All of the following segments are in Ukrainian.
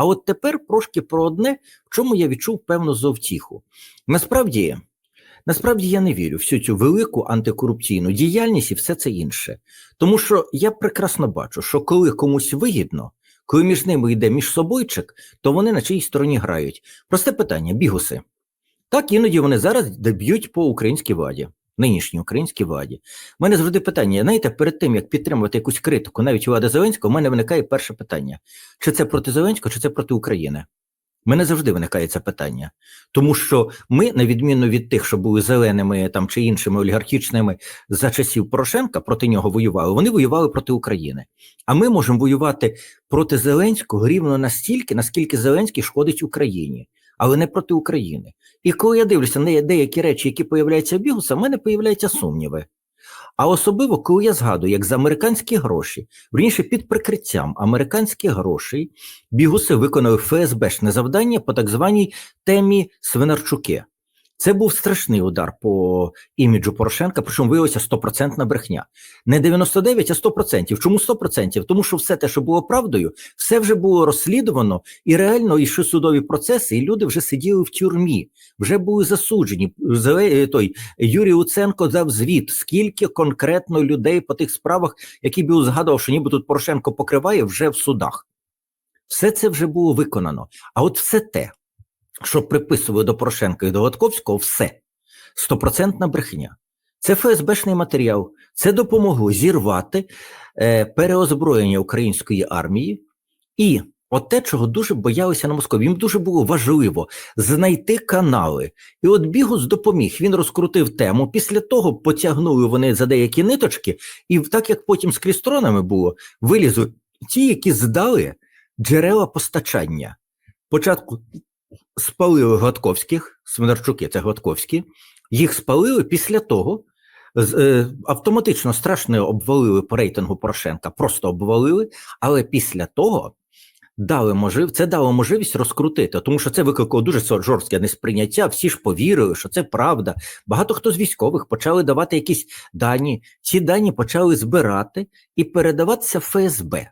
А от тепер трошки про одне, в чому я відчув певну зовтіху. Насправді, насправді я не вірю всю цю велику антикорупційну діяльність і все це інше. Тому що я прекрасно бачу, що коли комусь вигідно, коли між ними йде між собойчик, то вони на чиїй стороні грають. Просте питання: бігуси. Так, іноді вони зараз б'ють по українській владі, нинішній українській владі. У мене завжди питання: знаєте, перед тим як підтримувати якусь критику, навіть влади Зеленського, у мене виникає перше питання: чи це проти Зеленського, чи це проти України? У мене завжди виникає це питання, тому що ми, на відміну від тих, що були зеленими там чи іншими олігархічними за часів Порошенка, проти нього воювали. Вони воювали проти України. А ми можемо воювати проти Зеленського рівно настільки, наскільки Зеленський шкодить Україні, але не проти України. І коли я дивлюся на деякі речі, які появляються в Бігуса, в мене появляються сумніви. А особливо, коли я згадую, як за американські гроші, верніше під прикриттям американських грошей, бігуси виконали ФСБшне завдання по так званій темі Свинарчуки. Це був страшний удар по іміджу Порошенка, причому виявилося стопроцентна брехня. Не 99, а 100%. Чому 100%? Тому що все те, що було правдою, все вже було розслідувано, і реально йшли судові процеси, і люди вже сиділи в тюрмі, вже були засуджені. Той Юрій Уценко дав звіт, скільки конкретно людей по тих справах, які був згадував, що ніби тут Порошенко покриває, вже в судах. Все це вже було виконано. А от все те, що приписували до Порошенка і до Гладковського, все стопроцентна брехня. Це ФСБшний матеріал, це допомогло зірвати е, переозброєння української армії, і от те, чого дуже боялися на Москві. Їм дуже було важливо знайти канали. І от Бігус допоміг. Він розкрутив тему. Після того потягнули вони за деякі ниточки, і так як потім з клістронами було, вилізли ті, які здали джерела постачання. Спочатку спалили Гладковських, Свинарчуки, це Гладковські, їх спалили після того. е, Автоматично страшно обвалили по рейтингу Порошенка, просто обвалили, але після того дали можлив, це дало можливість розкрутити, тому що це викликало дуже жорстке несприйняття. Всі ж повірили, що це правда. Багато хто з військових почали давати якісь дані. Ці дані почали збирати і передаватися ФСБ.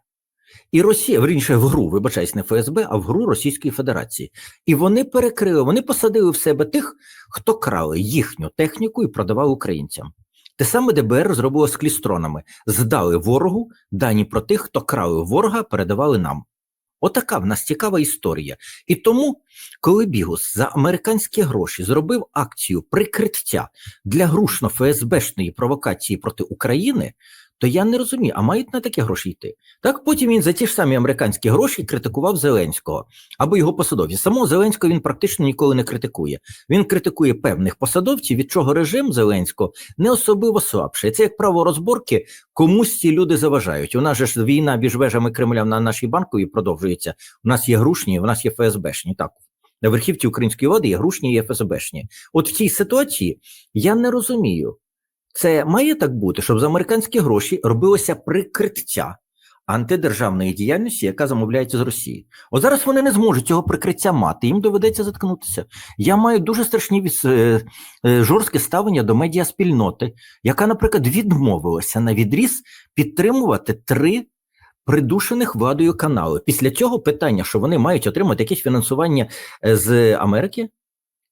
І Росія, верніше, в гру, вибачаюсь, не ФСБ, а в гру Російської Федерації. І вони перекрили, вони посадили в себе тих, хто крали їхню техніку і продавав українцям. Те саме ДБР зробило з клістронами: здали ворогу дані про тих, хто крали ворога, передавали нам. Отака в нас цікава історія. І тому, коли Бігус за американські гроші зробив акцію прикриття для грушно ФСБшної провокації проти України, то я не розумію, а мають на такі гроші йти. Так потім він за ті ж самі американські гроші критикував Зеленського або його посадовців. Самого Зеленського він практично ніколи не критикує. Він критикує певних посадовців, від чого режим Зеленського не особливо слабший. Це як право розборки, комусь ці люди заважають. У нас же ж війна між вежами Кремля на нашій банковій продовжується. У нас є грушні, у нас є ФСБшні. Так на верхівці української влади є грушні, є ФСБшні. От в цій ситуації я не розумію. Це має так бути, щоб за американські гроші робилося прикриття антидержавної діяльності, яка замовляється з Росії. От зараз вони не зможуть цього прикриття мати, їм доведеться заткнутися. Я маю дуже страшні віс- е, е, жорстке ставлення до медіаспільноти, яка, наприклад, відмовилася на відріз підтримувати три придушених владою канали. Після цього питання, що вони мають отримати якесь фінансування е, з Америки.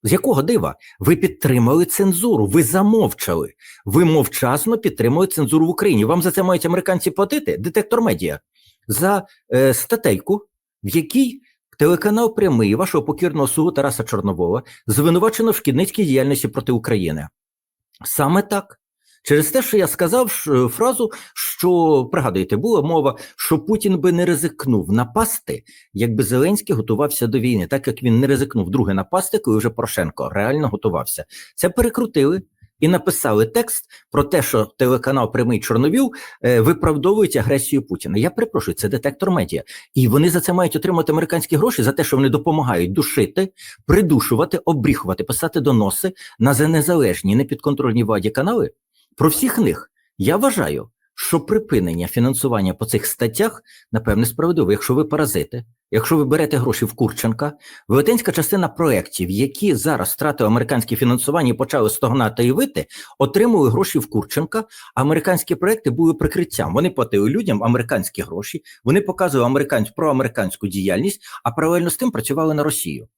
З якого дива? Ви підтримали цензуру, ви замовчали. Ви мовчасно підтримуєте цензуру в Україні. Вам за це мають американці платити? Детектор медіа за е, статейку, в якій телеканал прямий вашого покірного суду Тараса Чорновола звинувачено в шкідницькій діяльності проти України. Саме так. Через те, що я сказав фразу, що пригадуєте, була мова, що Путін би не ризикнув напасти, якби Зеленський готувався до війни, так як він не ризикнув друге напасти, коли вже Порошенко реально готувався. Це перекрутили і написали текст про те, що телеканал Прямий Чорновіл е, виправдовують агресію Путіна. Я перепрошую, це детектор медіа. І вони за це мають отримати американські гроші за те, що вони допомагають душити, придушувати, обріхувати, писати доноси на за незалежні, непідконтрольні владі канали. Про всіх них я вважаю, що припинення фінансування по цих статтях, напевне, справедливо. Якщо ви паразити, якщо ви берете гроші в Курченка, велетенська частина проєктів, які зараз втратили американське фінансування і почали стогнати і вити, отримали гроші в Курченка. А американські проекти були прикриттям. Вони платили людям американські гроші, вони показували американську проамериканську діяльність, а паралельно з тим працювали на Росію.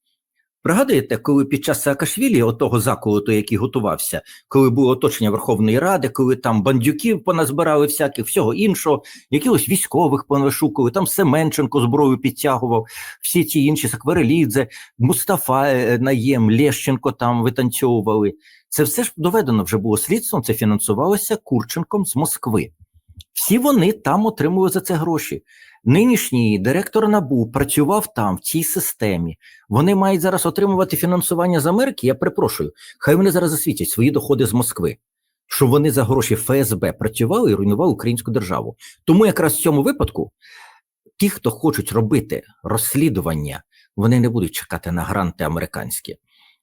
Пригадуєте, коли під час Саакашвілі, отого заколоту, який готувався, коли було оточення Верховної Ради, коли там бандюків поназбирали всяких, всього іншого, якихось військових понашукали, там Семенченко зброю підтягував, всі ті інші Сакварелідзе, Мустафа е, Наєм, Лещенко там витанцьовували. Це все ж доведено вже було слідством, це фінансувалося Курченком з Москви. Всі вони там отримували за це гроші. Нинішній директор НАБУ працював там, в цій системі. Вони мають зараз отримувати фінансування з Америки. Я перепрошую, хай вони зараз засвітять свої доходи з Москви, що вони за гроші ФСБ працювали і руйнували українську державу. Тому якраз в цьому випадку ті, хто хочуть робити розслідування, вони не будуть чекати на гранти американські.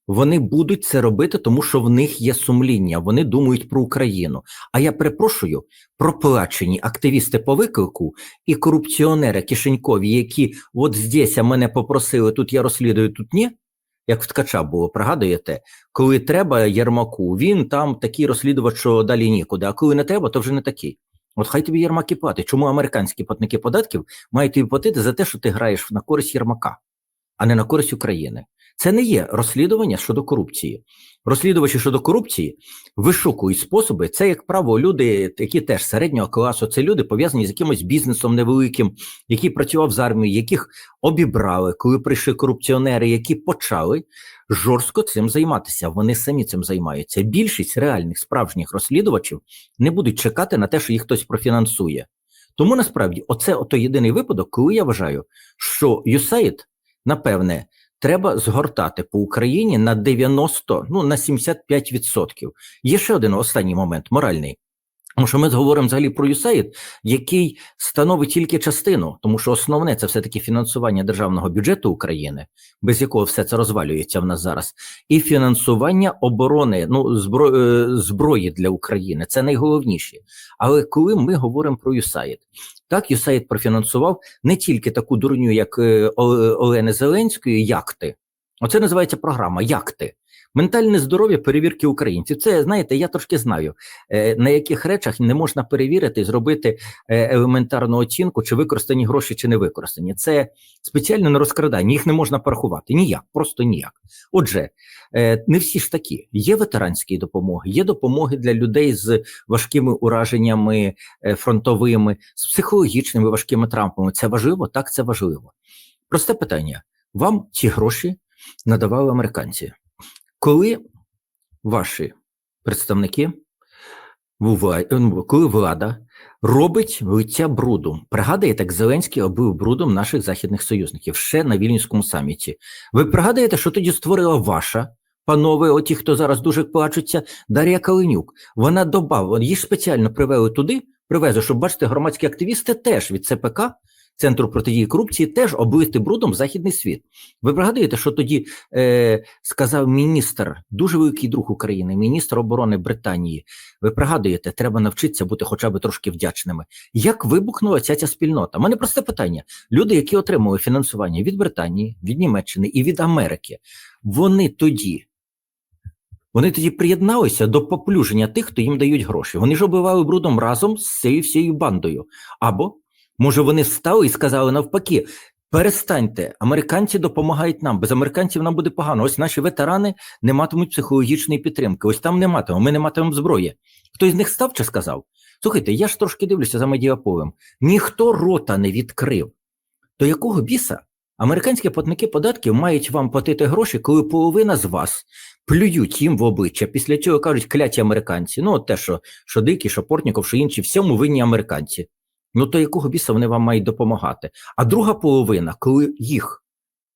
Вони будуть це робити, тому що в них є сумління, вони думають про Україну. А я перепрошую, проплачені активісти по виклику і корупціонери кишенькові, які от здесь мене попросили, тут я розслідую, тут ні. Як в ткача було, пригадуєте, коли треба Єрмаку, він там такий розслідувач, що далі нікуди, а коли не треба, то вже не такий. От хай тобі Єрмак і платить. Чому американські платники податків мають тобі платити за те, що ти граєш на користь Єрмака, а не на користь України? Це не є розслідування щодо корупції. Розслідувачі щодо корупції вишукують способи. Це, як правило, люди, які теж середнього класу, це люди пов'язані з якимось бізнесом невеликим, який працював з армією, яких обібрали, коли прийшли корупціонери, які почали жорстко цим займатися. Вони самі цим займаються. Більшість реальних справжніх розслідувачів не будуть чекати на те, що їх хтось профінансує. Тому насправді, оце ото єдиний випадок, коли я вважаю, що USAID, напевне треба згортати по Україні на 90, ну на 75%. Є ще один останній момент, моральний. Тому що ми говоримо взагалі про USAID, який становить тільки частину, тому що основне це все-таки фінансування державного бюджету України, без якого все це розвалюється в нас зараз, і фінансування оборони, ну збро, е, зброї для України це найголовніше. Але коли ми говоримо про USAID, так USAID профінансував не тільки таку дурню, як е, Олени Зеленської, якти. Оце називається програма Якти. Ментальне здоров'я перевірки українців. Це знаєте, я трошки знаю, е, на яких речах не можна перевірити, зробити е, елементарну оцінку, чи використані гроші, чи не використані. Це спеціально не розкрадання, їх не можна порахувати. Ніяк, просто ніяк. Отже, е, не всі ж такі. Є ветеранські допомоги, є допомоги для людей з важкими ураженнями фронтовими, з психологічними важкими травмами. Це важливо? Так, це важливо. Просте питання: вам ці гроші надавали американці. Коли ваші представники, ну, коли влада робить лиця брудом, пригадуєте, як Зеленський обив брудом наших західних союзників ще на Вільнюському саміті. Ви пригадуєте, що тоді створила ваша, панове, оті, хто зараз дуже плачуться, Дар'я Калинюк. Вона добавила, її спеціально привели туди, привезли, щоб бачите, громадські активісти теж від ЦПК Центру протидії корупції теж облити брудом західний світ. Ви пригадуєте, що тоді е, сказав міністр, дуже великий друг України, міністр оборони Британії. Ви пригадуєте, треба навчитися бути хоча б трошки вдячними. Як вибухнула ця ця спільнота? У мене просте питання: люди, які отримували фінансування від Британії, від Німеччини і від Америки, вони тоді. Вони тоді приєдналися до поплюження тих, хто їм дають гроші. Вони ж оббивали брудом разом з цією всією бандою. Або Може, вони встали і сказали навпаки: перестаньте, американці допомагають нам. Без американців нам буде погано. Ось наші ветерани не матимуть психологічної підтримки. Ось там не матимемо, ми не матимемо зброї. Хтось з них став чи сказав? Слухайте, я ж трошки дивлюся за медіаполем. Ніхто рота не відкрив. До якого біса? Американські платники податків мають вам платити гроші, коли половина з вас плюють їм в обличчя. Після цього кажуть кляті американці. Ну, от те, що що дикі, що Портніков, що інші, всьому винні американці. Ну то якого біса вони вам мають допомагати? А друга половина, коли їх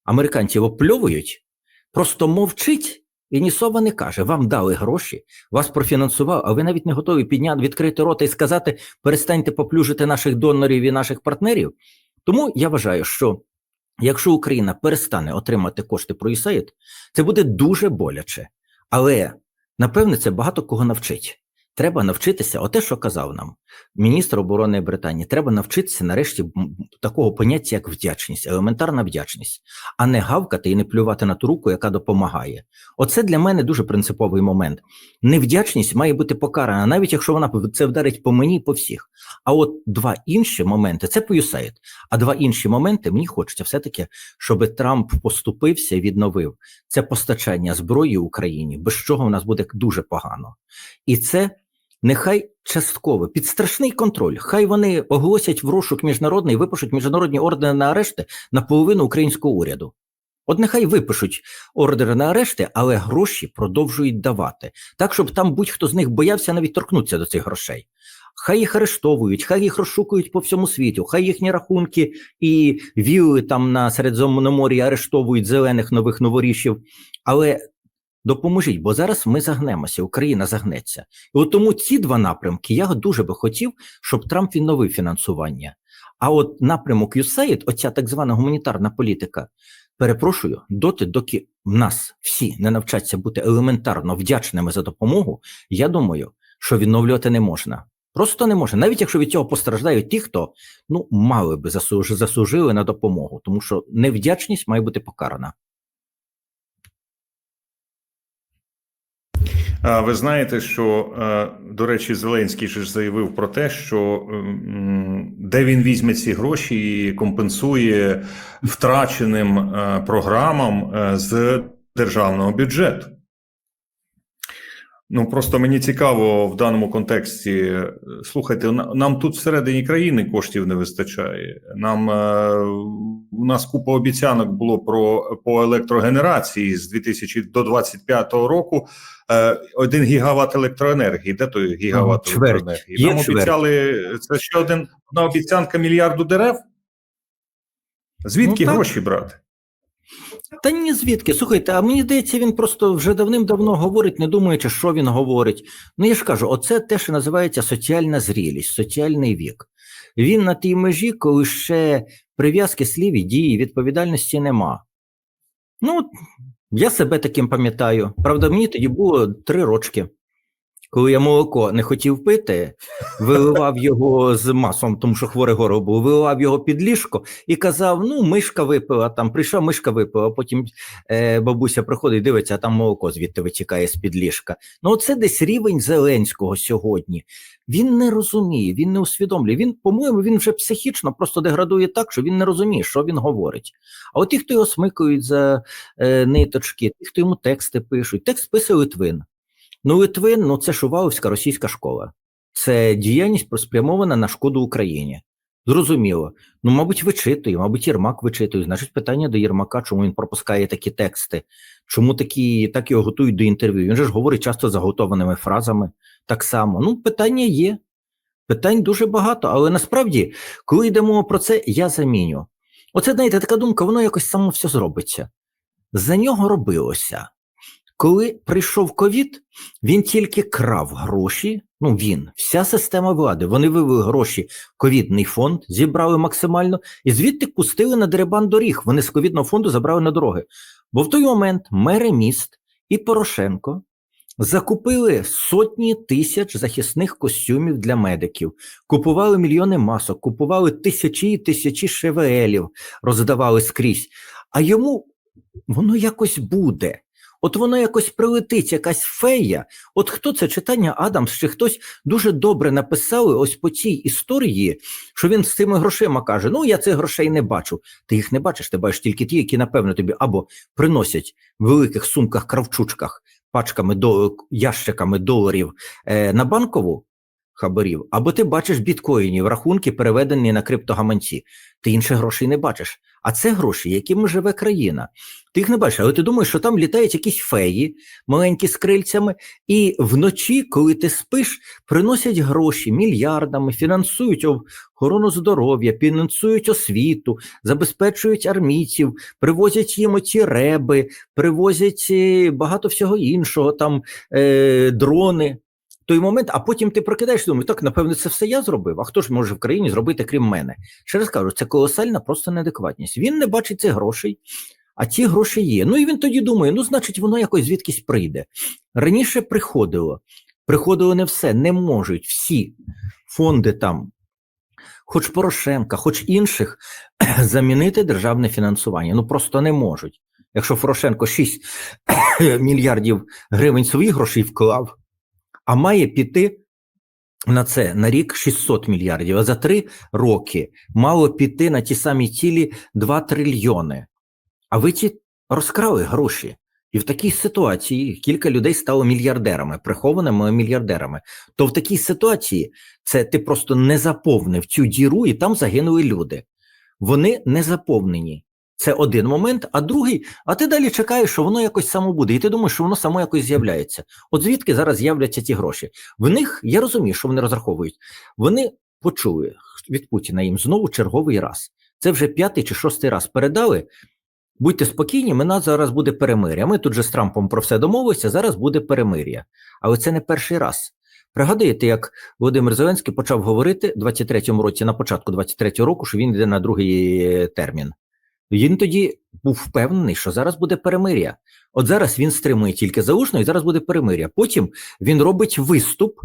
американців опльовують, просто мовчить і ні слова не каже: вам дали гроші, вас профінансував, а ви навіть не готові підняти, відкрити рота і сказати: перестаньте поплюжити наших донорів і наших партнерів. Тому я вважаю, що якщо Україна перестане отримати кошти про ЮСАїд, це буде дуже боляче. Але напевне це багато кого навчить. Треба навчитися, оте, що казав нам міністр оборони Британії, треба навчитися нарешті такого поняття, як вдячність, елементарна вдячність, а не гавкати і не плювати на ту руку, яка допомагає. Оце для мене дуже принциповий момент. Невдячність має бути покарана, навіть якщо вона це вдарить по мені і по всіх. А от два інші моменти це по А два інші моменти мені хочеться все-таки, щоб Трамп поступився і відновив це постачання зброї Україні, без чого в нас буде дуже погано. І це нехай частково під страшний контроль. Хай вони оголосять в розшук міжнародний, випишуть міжнародні ордени на арешти на половину українського уряду. От нехай випишуть ордери на арешти, але гроші продовжують давати, так щоб там будь-хто з них боявся навіть торкнутися до цих грошей. Хай їх арештовують, хай їх розшукують по всьому світу, хай їхні рахунки і віли там на Середземномор'ї арештовують зелених нових новорішів. Але допоможіть, бо зараз ми загнемося, Україна загнеться. І от тому ці два напрямки я дуже би хотів, щоб Трамп відновив фінансування. А от напрямок USAID, оця так звана гуманітарна політика, перепрошую, доти, доки в нас всі не навчаться бути елементарно вдячними за допомогу, я думаю, що відновлювати не можна. Просто не можна, навіть якщо від цього постраждають ті, хто ну мали би заслуж... заслужили на допомогу, тому що невдячність має бути покарана. Ви знаєте, що до речі, Зеленський ж заявив про те, що де він візьме ці гроші і компенсує втраченим програмам з державного бюджету. Ну просто мені цікаво в даному контексті. Слухайте, нам тут всередині країни коштів не вистачає. Нам у нас купа обіцянок було про по електрогенерації з 2000 до 2025 року. Один гігават електроенергії. Де той гігават чверть. електроенергії? Нам Є обіцяли це ще один одна обіцянка мільярду дерев. Звідки Ну, гроші брати? Та ні, звідки? Слухайте, а мені здається, він просто вже давним-давно говорить, не думаючи, що він говорить. Ну я ж кажу, оце те, що називається соціальна зрілість, соціальний вік. Він на тій межі, коли ще прив'язки слів і дії, відповідальності нема. Ну, я себе таким пам'ятаю. Правда, мені тоді було три рочки. Коли я молоко не хотів пити, виливав його з маслом, тому що хворе горло було, виливав його під ліжко і казав: ну, мишка випила, там прийшла, мишка випила. Потім е, бабуся приходить, дивиться, а там молоко звідти витікає з-під ліжка. Ну, це десь рівень Зеленського сьогодні. Він не розуміє, він не усвідомлює. Він, по-моєму, він вже психічно просто деградує так, що він не розуміє, що він говорить. А от ті, хто його смикають за е, ниточки, ті, хто йому тексти пишуть, текст пише Литвин. Ну, Литвин, ну це Шуваловська російська школа. Це діяльність спрямована на шкоду Україні. Зрозуміло. Ну, мабуть, вичитує, мабуть, Єрмак вичитує. Значить, питання до Єрмака, чому він пропускає такі тексти, чому такі, так його готують до інтерв'ю. Він же ж говорить часто заготованими фразами так само. Ну, питання є. Питань дуже багато, але насправді, коли йдемо про це, я заміню. Оце, знаєте, така думка, воно якось само все зробиться. За нього робилося. Коли прийшов ковід, він тільки крав гроші. Ну він, вся система влади. Вони вивели гроші ковідний фонд, зібрали максимально і звідти пустили на деребан доріг. Вони з ковідного фонду забрали на дороги. Бо в той момент мери міст і Порошенко закупили сотні тисяч захисних костюмів для медиків, купували мільйони масок, купували тисячі і тисячі ШВЛів, роздавали скрізь. А йому воно якось буде. От воно якось прилетить, якась фея. От хто це читання Адамс чи хтось дуже добре написали ось по цій історії, що він з цими грошима каже: Ну, я цих грошей не бачу. Ти їх не бачиш, ти бачиш тільки ті, які, напевно, тобі або приносять в великих сумках, кравчучках, пачками до ящиками доларів е, на банкову хабарів, або ти бачиш біткоїнів, рахунки, переведені на криптогаманці. Ти інших грошей не бачиш. А це гроші, якими живе країна. Ти їх не бачиш, але ти думаєш, що там літають якісь феї, маленькі з крильцями, і вночі, коли ти спиш, приносять гроші мільярдами, фінансують охорону здоров'я, фінансують освіту, забезпечують армійців, привозять їм оці реби, привозять е, багато всього іншого, там е, дрони. Той момент, а потім ти прокидаєш, думаєш, так, напевно, це все я зробив. А хто ж може в країні зробити, крім мене? Ще раз кажу, це колосальна просто неадекватність. Він не бачить цих грошей, а ці гроші є. Ну і він тоді думає: ну, значить, воно якось звідкись прийде. Раніше приходило. приходило не все, не можуть всі фонди там, хоч Порошенка, хоч інших, замінити державне фінансування. Ну просто не можуть. Якщо Порошенко 6 мільярдів гривень своїх грошей вклав, а має піти на це на рік 600 мільярдів, а за три роки мало піти на ті самі цілі 2 трильйони. А ви ті розкрали гроші. І в такій ситуації кілька людей стало мільярдерами, прихованими мільярдерами. То в такій ситуації це ти просто не заповнив цю діру, і там загинули люди. Вони не заповнені. Це один момент, а другий, а ти далі чекаєш, що воно якось само буде, і ти думаєш, що воно само якось з'являється. От звідки зараз з'являться ці гроші? В них я розумію, що вони розраховують. Вони почули від Путіна їм знову черговий раз. Це вже п'ятий чи шостий раз передали. Будьте спокійні, ми нас зараз буде перемир'я. Ми тут же з Трампом про все домовилися, зараз буде перемир'я. Але це не перший раз. Пригадуєте, як Володимир Зеленський почав говорити в 23-му році, на початку 23-го року, що він йде на другий е, термін. Він тоді був впевнений, що зараз буде перемир'я. От зараз він стримує тільки заушно, і зараз буде перемир'я. Потім він робить виступ,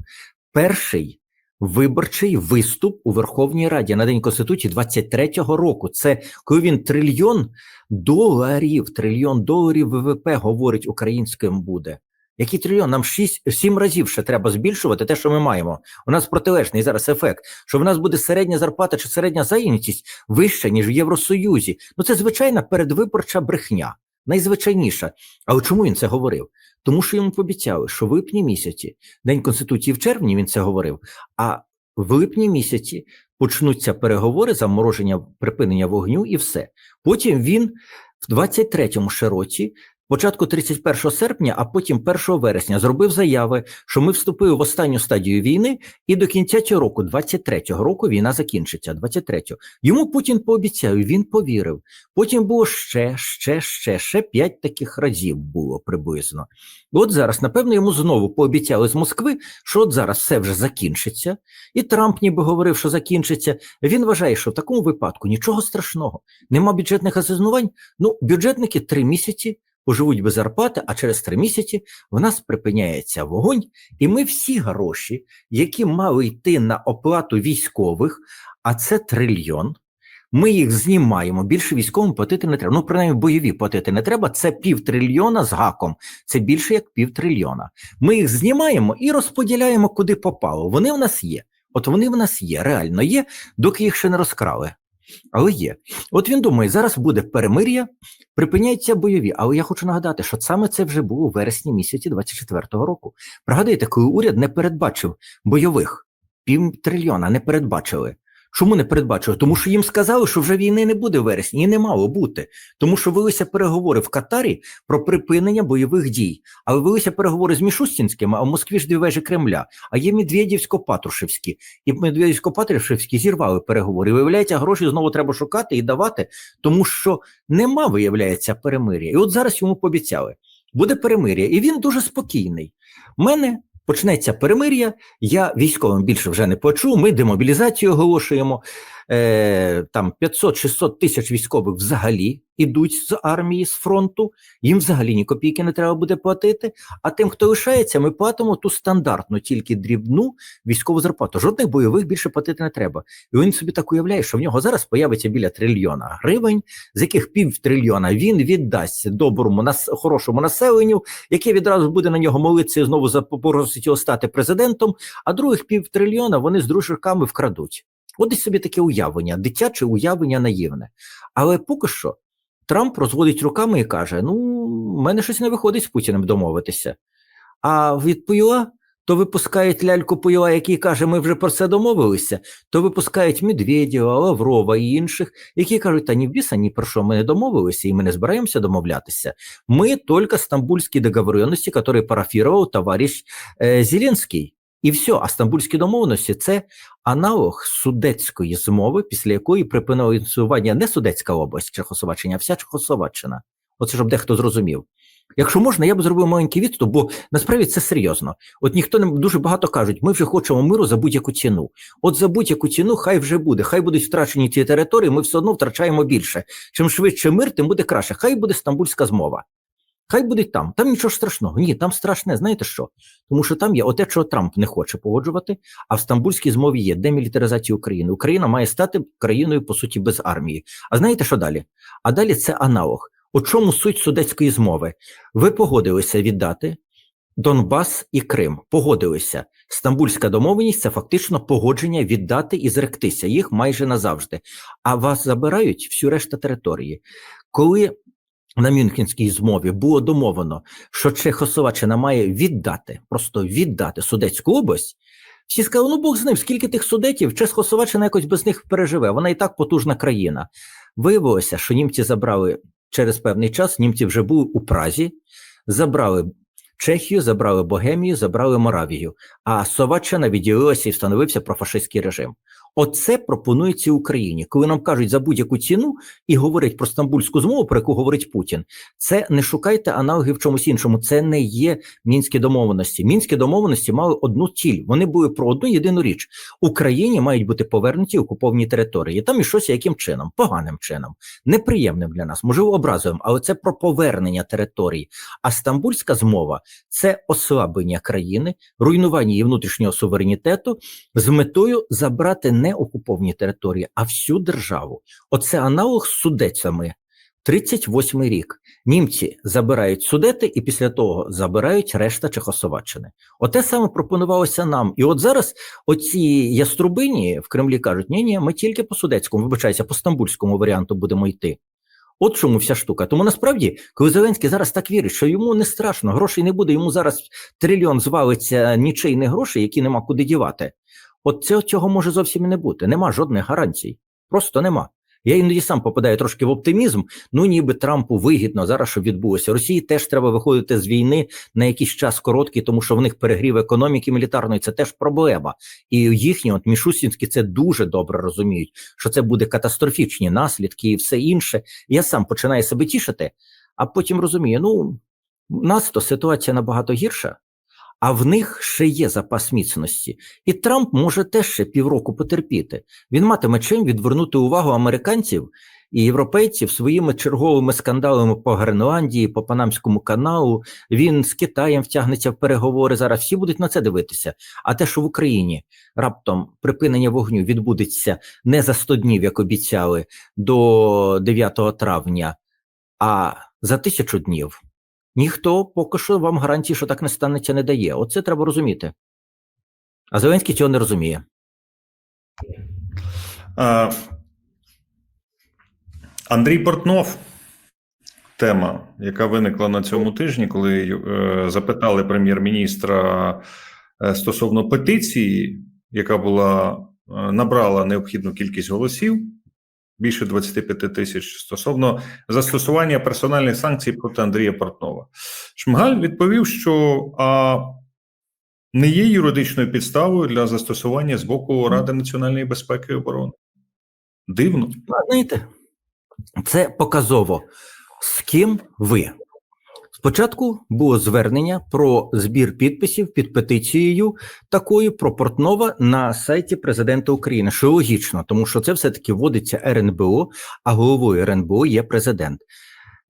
перший виборчий виступ у Верховній Раді на День Конституції 23-го року. Це коли він трильйон доларів, трильйон доларів ВВП говорить українським буде. Який трильйон? Нам 6, 7 разів ще треба збільшувати те, що ми маємо. У нас протилежний зараз ефект, що в нас буде середня зарплата чи середня зайнятість вища, ніж в Євросоюзі. Ну це звичайна передвиборча брехня, найзвичайніша. Але чому він це говорив? Тому що йому пообіцяли, що в липні місяці, День Конституції в червні він це говорив, а в липні місяці почнуться переговори, замороження припинення вогню і все. Потім він в 23-му ще році початку 31 серпня, а потім 1 вересня зробив заяви, що ми вступили в останню стадію війни, і до кінця цього року, 23-го року, війна закінчиться. 23-го. Йому Путін пообіцяв, він повірив. Потім було ще, ще, ще, ще п'ять таких разів було приблизно. От зараз, напевно, йому знову пообіцяли з Москви, що от зараз все вже закінчиться, і Трамп ніби говорив, що закінчиться. Він вважає, що в такому випадку нічого страшного, нема бюджетних асигнувань. Ну, бюджетники три місяці поживуть без зарплати, а через три місяці в нас припиняється вогонь, і ми всі гроші, які мали йти на оплату військових, а це трильйон. Ми їх знімаємо. Більше військовим платити не треба. Ну, принаймні, бойові платити не треба. Це півтрильйона з гаком. Це більше як півтрильйона. Ми їх знімаємо і розподіляємо куди попало. Вони в нас є. От вони в нас є, реально є, доки їх ще не розкрали. Але є. От він думає, зараз буде перемир'я, припиняються бойові. Але я хочу нагадати, що саме це вже було у вересні місяці 24-го року. Пригадайте, коли уряд не передбачив бойових, пів трильйона не передбачили. Чому не передбачили? Тому що їм сказали, що вже війни не буде в вересні, і не мало бути. Тому що велися переговори в Катарі про припинення бойових дій. Але велися переговори з Мішустінськими, а в Москві ж дві вежі Кремля, а є Медведівсько-Патрушевські. І Медведівсько-Патрушевські зірвали переговори. І, виявляється, гроші знову треба шукати і давати, тому що нема, виявляється, перемир'я. І от зараз йому пообіцяли. Буде перемир'я, і він дуже спокійний. У мене почнеться перемир'я, я військовим більше вже не почу. ми демобілізацію оголошуємо. Е, там 500-600 тисяч військових взагалі ідуть з армії, з фронту, їм взагалі ні копійки не треба буде платити. А тим, хто лишається, ми платимо ту стандартну, тільки дрібну військову зарплату. Жодних бойових більше платити не треба. І він собі так уявляє, що в нього зараз появиться біля трильйона гривень, з яких пів трильйона він віддасть доброму нас хорошому населенню, яке відразу буде на нього молитися і знову запросить його стати президентом. А других пів трильйона вони з дружками вкрадуть. От собі таке уявлення, дитяче уявлення наївне. Але поки що Трамп розводить руками і каже: Ну, в мене щось не виходить з Путіним домовитися. А від Пуйла то випускають ляльку Пуйла, який каже, ми вже про це домовилися, то випускають Медведєва, Лаврова і інших, які кажуть, та ні в біса, ні про що ми не домовилися, і ми не збираємося домовлятися. Ми тільки стамбульські договоренності, які парафірував товариш е, Зеленський. І все, а стамбульські домовленості це аналог судецької змови, після якої припинило існування не Судецька область Чехословаччина, а вся Чехословаччина. Оце щоб дехто зрозумів. Якщо можна, я б зробив маленький відступ, бо насправді це серйозно. От ніхто не дуже багато кажуть, ми вже хочемо миру за будь-яку ціну. От за будь-яку ціну хай вже буде, хай будуть втрачені ці території, ми все одно втрачаємо більше. Чим швидше мир, тим буде краще. Хай буде стамбульська змова. Хай будуть там. Там нічого страшного. Ні, там страшне. Знаєте що? Тому що там є оте, чого Трамп не хоче погоджувати. А в Стамбульській змові є демілітаризація України. Україна має стати країною по суті без армії. А знаєте, що далі? А далі це аналог. У чому суть судецької змови? Ви погодилися віддати Донбас і Крим. Погодилися. Стамбульська домовленість це фактично погодження віддати і зректися їх майже назавжди. А вас забирають всю решта території. Коли на Мюнхенській змові було домовлено, що Чехословаччина має віддати, просто віддати Судецьку область. Всі сказали, ну Бог з ним, скільки тих судетів, Чехословаччина якось без них переживе. Вона і так потужна країна. Виявилося, що німці забрали через певний час, німці вже були у Празі, забрали Чехію, забрали Богемію, забрали Моравію, а Словаччина відділилася і встановився профашистський режим. Оце пропонується Україні, коли нам кажуть за будь-яку ціну і говорять про стамбульську змову, про яку говорить Путін. Це не шукайте аналоги в чомусь іншому. Це не є мінські домовленості. Мінські домовленості мали одну ціль. Вони були про одну єдину річ: Україні мають бути повернуті окуповані території. Там ішося яким чином? Поганим чином, неприємним для нас, можливо, образовим, але це про повернення територій. А стамбульська змова це ослаблення країни, руйнування її внутрішнього суверенітету з метою забрати не окуповані території, а всю державу. Оце аналог з судецями. 38 рік німці забирають судети і після того забирають решта Чехословаччини. Оте саме пропонувалося нам. І от зараз оці яструбині в Кремлі кажуть: ні, ні, ми тільки по судецькому, вибачаюся, по стамбульському варіанту будемо йти. От чому вся штука. Тому насправді, коли Зеленський зараз так вірить, що йому не страшно, грошей не буде, йому зараз трильйон звалиться нічийних грошей, які нема куди дівати. От цього, цього може зовсім і не бути. Нема жодних гарантій. Просто нема. Я іноді сам попадаю трошки в оптимізм. Ну ніби Трампу вигідно зараз, щоб відбулося. Росії теж треба виходити з війни на якийсь час короткий, тому що в них перегрів економіки мілітарної це теж проблема. І їхні, от Мішустінські, це дуже добре розуміють, що це буде катастрофічні наслідки і все інше. Я сам починаю себе тішити, а потім розумію, ну нас то ситуація набагато гірша. А в них ще є запас міцності, і Трамп може теж ще півроку потерпіти. Він матиме чим відвернути увагу американців і європейців своїми черговими скандалами по Гренландії, по Панамському каналу. Він з Китаєм втягнеться в переговори. Зараз всі будуть на це дивитися. А те, що в Україні раптом припинення вогню відбудеться не за 100 днів, як обіцяли, до 9 травня, а за тисячу днів. Ніхто поки що вам гарантії, що так не станеться, не дає. Оце треба розуміти. А Зеленський цього не розуміє. А, Андрій Портнов. Тема, яка виникла на цьому тижні, коли е, запитали прем'єр-міністра е, стосовно петиції, яка була е, набрала необхідну кількість голосів, більше 25 тисяч стосовно застосування персональних санкцій проти Андрія Портнова. Шмигаль відповів, що а, не є юридичною підставою для застосування з боку Ради національної безпеки і оборони. Дивно. Знаєте, це показово, з ким ви. Спочатку було звернення про збір підписів під петицією такою про Портнова на сайті президента України, що логічно, тому що це все-таки вводиться РНБО, а головою РНБО є президент.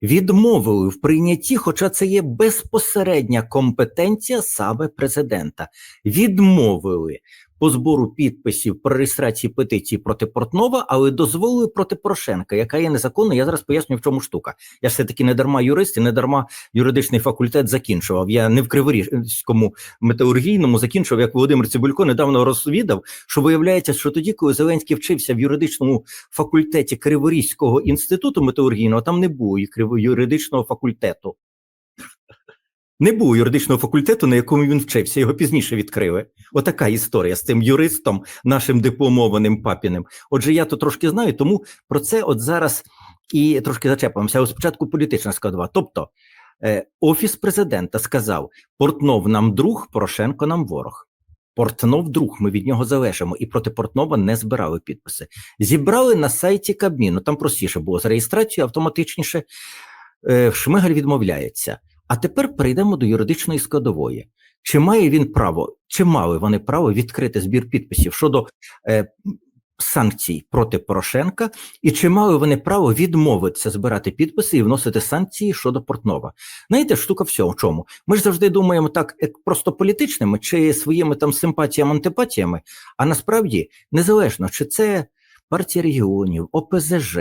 Відмовили в прийнятті, хоча це є безпосередня компетенція саме президента. Відмовили по збору підписів про реєстрації петиції проти Портнова, але дозволили проти Порошенка, яка є незаконною. Я зараз поясню, в чому штука. Я все таки не дарма юрист і не дарма юридичний факультет закінчував. Я не в Криворізькому металургійному закінчував, як Володимир Цибулько недавно розвідав, що виявляється, що тоді, коли Зеленський вчився в юридичному факультеті Криворізького інституту металургійного, там не було і юридичного факультету. Не було юридичного факультету, на якому він вчився, його пізніше відкрили. Отака історія з цим юристом, нашим дипломованим папіним. Отже, я то трошки знаю, тому про це от зараз і трошки зачепимося. Але спочатку політична складова. Тобто, е, офіс президента сказав: Портнов нам друг, Порошенко нам ворог. Портнов друг, ми від нього залежимо, і проти Портнова не збирали підписи. Зібрали на сайті Кабміну. Там простіше було з реєстрацією, автоматичніше. Е, Шмигаль відмовляється. А тепер перейдемо до юридичної складової. Чи має він право, чи мали вони право відкрити збір підписів щодо е, санкцій проти Порошенка, і чи мали вони право відмовитися збирати підписи і вносити санкції щодо Портнова? Знаєте, штука всього в чому? Ми ж завжди думаємо так, просто політичними чи своїми там симпатіями, антипатіями, а насправді незалежно, чи це партія регіонів, ОПЗЖ,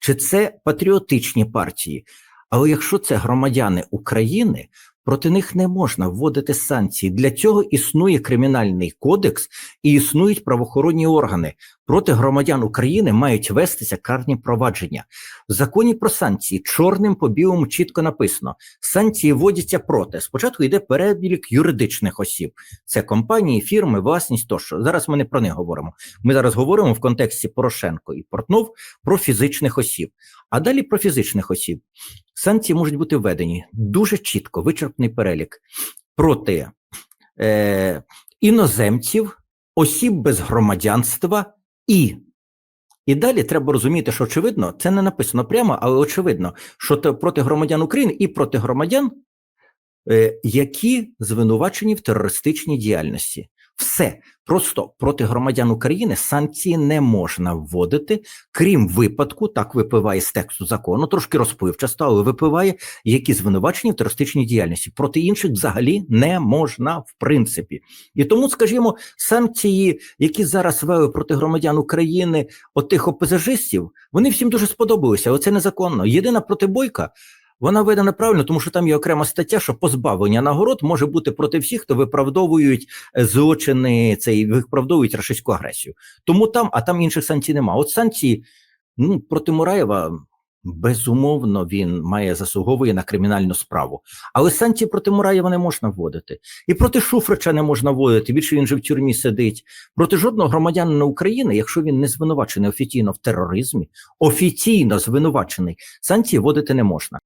чи це патріотичні партії. Але якщо це громадяни України, проти них не можна вводити санкції. Для цього існує кримінальний кодекс і існують правоохоронні органи. Проти громадян України мають вестися карні провадження. В законі про санкції чорним по білому чітко написано: санкції вводяться проти. Спочатку йде перелік юридичних осіб. Це компанії, фірми, власність тощо. Зараз ми не про них говоримо. Ми зараз говоримо в контексті Порошенко і Портнов про фізичних осіб. А далі про фізичних осіб. Санкції можуть бути введені дуже чітко, вичерпний перелік проти е, іноземців, осіб без громадянства і. І далі треба розуміти, що очевидно, це не написано прямо, але очевидно, що те проти громадян України і проти громадян, е, які звинувачені в терористичній діяльності. Все просто проти громадян України санкції не можна вводити, крім випадку, так випливає з тексту закону, трошки розпливчасто, але випливає, які звинувачені в терористичній діяльності. Проти інших взагалі не можна, в принципі. І тому, скажімо, санкції, які зараз вели проти громадян України, отих опозажистів, вони всім дуже сподобалися, але це незаконно. Єдина протибойка. Вона введена правильно, тому що там є окрема стаття, що позбавлення нагород може бути проти всіх, хто виправдовують е, злочини, це і виправдовують рашистську агресію. Тому там, а там інших санкцій нема. От санкції ну, проти Мураєва, безумовно, він має заслуговує на кримінальну справу. Але санкції проти Мураєва не можна вводити. І проти Шуфрича не можна вводити. Більше він же в тюрмі сидить. Проти жодного громадянина України, якщо він не звинувачений офіційно в тероризмі, офіційно звинувачений, санкції вводити не можна.